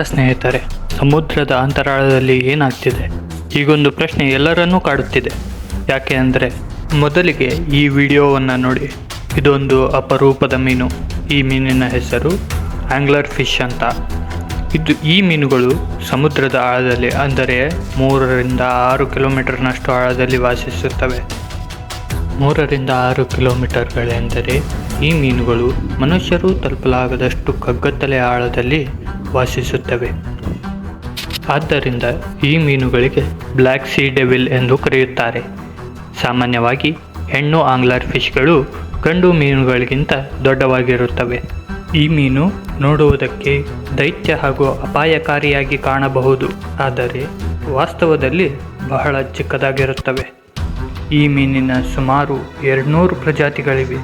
ಸ್ನೇಹಿತರೆ, ಸಮುದ್ರದ ಅಂತರಾಳದಲ್ಲಿ ಏನಾಗ್ತಿದೆ? ಹೀಗೊಂದು ಪ್ರಶ್ನೆ ಎಲ್ಲರನ್ನೂ ಕಾಡುತ್ತಿದೆ. ಯಾಕೆ ಅಂದರೆ, ಮೊದಲಿಗೆ ಈ ವಿಡಿಯೋವನ್ನು ನೋಡಿ. ಇದೊಂದು ಅಪರೂಪದ ಮೀನು. ಈ ಮೀನಿನ ಹೆಸರು ಆಂಗ್ಲರ್ ಫಿಶ್ ಅಂತ. ಇದು ಈ ಮೀನುಗಳು ಸಮುದ್ರದ ಆಳದಲ್ಲಿ, ಅಂದರೆ ಮೂರರಿಂದ ಆರು ಕಿಲೋಮೀಟರ್ನಷ್ಟು ಆಳದಲ್ಲಿ ವಾಸಿಸುತ್ತವೆ. ಮೂರರಿಂದ ಆರು ಕಿಲೋಮೀಟರ್ಗಳೆಂದರೆ ಈ ಮೀನುಗಳು ಮನುಷ್ಯರು ತಲುಪಲಾಗದಷ್ಟು ಕಗ್ಗತ್ತಲೆ ಆಳದಲ್ಲಿ ವಾಸಿಸುತ್ತವೆ. ಆದ್ದರಿಂದ ಈ ಮೀನುಗಳಿಗೆ ಬ್ಲ್ಯಾಕ್ ಸೀ ಡೆವಿಲ್ ಎಂದು ಕರೆಯುತ್ತಾರೆ. ಸಾಮಾನ್ಯವಾಗಿ ಹೆಣ್ಣು ಆಂಗ್ಲರ್ ಫಿಶ್ಗಳು ಗಂಡು ಮೀನುಗಳಿಗಿಂತ ದೊಡ್ಡವಾಗಿರುತ್ತವೆ. ಈ ಮೀನು ನೋಡುವುದಕ್ಕೆ ದೈತ್ಯ ಹಾಗೂ ಅಪಾಯಕಾರಿಯಾಗಿ ಕಾಣಬಹುದು, ಆದರೆ ವಾಸ್ತವದಲ್ಲಿ ಬಹಳ ಚಿಕ್ಕದಾಗಿರುತ್ತವೆ. ಈ ಮೀನಿನ ಸುಮಾರು ಎರಡುನೂರು ಪ್ರಜಾತಿಗಳಿವೆ.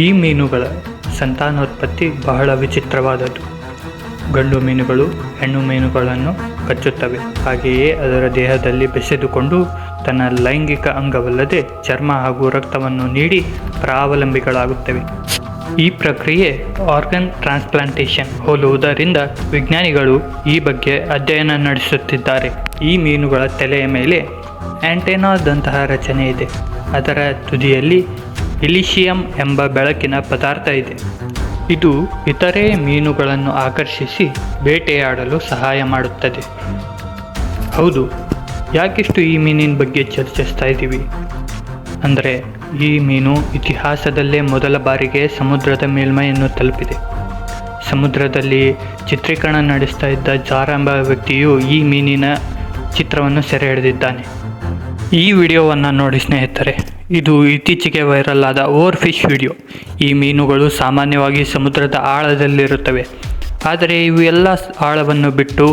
ಈ ಮೀನುಗಳ ಸಂತಾನೋತ್ಪತ್ತಿ ಬಹಳ ವಿಚಿತ್ರವಾದದ್ದು. ಗಂಡು ಮೀನುಗಳು, ಹೆಣ್ಣು ಮೀನುಗಳನ್ನು ಕಚ್ಚುತ್ತವೆ. ಹಾಗೆಯೇ ಅದರ ದೇಹದಲ್ಲಿ ಬೆಸೆದುಕೊಂಡು ತನ್ನ ಲೈಂಗಿಕ ಅಂಗವಲ್ಲದೆ ಚರ್ಮ ಹಾಗೂ ರಕ್ತವನ್ನು ನೀಡಿ ಪ್ರಾವಲಂಬಿಗಳಾಗುತ್ತವೆ. ಈ ಪ್ರಕ್ರಿಯೆ ಆರ್ಗನ್ ಟ್ರಾನ್ಸ್ಪ್ಲಾಂಟೇಷನ್ ಹೋಲುವುದರಿಂದ ವಿಜ್ಞಾನಿಗಳು ಈ ಬಗ್ಗೆ ಅಧ್ಯಯನ ನಡೆಸುತ್ತಿದ್ದಾರೆ. ಈ ಮೀನುಗಳ ತಲೆಯ ಮೇಲೆ ಆಂಟೆನಾದಂತಹ ರಚನೆ ಇದೆ. ಅದರ ತುದಿಯಲ್ಲಿ ಇಲಿಶಿಯಂ ಎಂಬ ಬೆಳಕಿನ ಪದಾರ್ಥ ಇದೆ. ಇದು ಇತರೆ ಮೀನುಗಳನ್ನು ಆಕರ್ಷಿಸಿ ಬೇಟೆಯಾಡಲು ಸಹಾಯ ಮಾಡುತ್ತದೆ. ಹೌದು, ಯಾಕಿಷ್ಟು ಈ ಮೀನಿನ ಬಗ್ಗೆ ಚರ್ಚಿಸ್ತಾ ಇದ್ದೀವಿ? ಅಂದರೆ, ಈ ಮೀನು ಇತಿಹಾಸದಲ್ಲೇ ಮೊದಲ ಬಾರಿಗೆ ಸಮುದ್ರದ ಮೇಲ್ಮೈಯನ್ನು ತಲುಪಿದೆ. ಸಮುದ್ರದಲ್ಲಿ ಚಿತ್ರೀಕರಣ ನಡೆಸ್ತಾ ಇದ್ದ ಜಾರ ಎಂಬ ವ್ಯಕ್ತಿಯು ಈ ಮೀನಿನ ಚಿತ್ರವನ್ನು ಸೆರೆ ಹಿಡಿದಿದ್ದಾನೆ. ಈ ವಿಡಿಯೋವನ್ನು ನೋಡಿ ಸ್ನೇಹಿತರೆ, ಇದು ಇತ್ತೀಚೆಗೆ ವೈರಲ್ ಆದ ಓವರ್ ಫಿಶ್ ವಿಡಿಯೋ. ಈ ಮೀನುಗಳು ಸಾಮಾನ್ಯವಾಗಿ ಸಮುದ್ರದ ಆಳದಲ್ಲಿರುತ್ತವೆ. ಆದರೆ ಇವು ಎಲ್ಲ ಆಳವನ್ನು ಬಿಟ್ಟು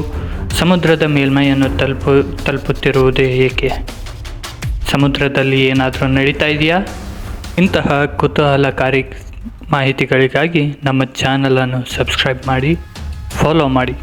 ಸಮುದ್ರದ ಮೇಲ್ಮೈಯನ್ನು ತಲುಪು, ತಲುಪುತ್ತಿರುವುದು ಏಕೆ? ಸಮುದ್ರದಲ್ಲಿ ಏನಾದರೂ ನಡೀತಾ ಇದೆಯಾ? ಇಂತಹ ಕುತೂಹಲಕಾರಿ ಮಾಹಿತಿಗಳಿಗಾಗಿ ನಮ್ಮ ಚಾನಲನ್ನು ಸಬ್ಸ್ಕ್ರೈಬ್ ಮಾಡಿ ಫಾಲೋ ಮಾಡಿ.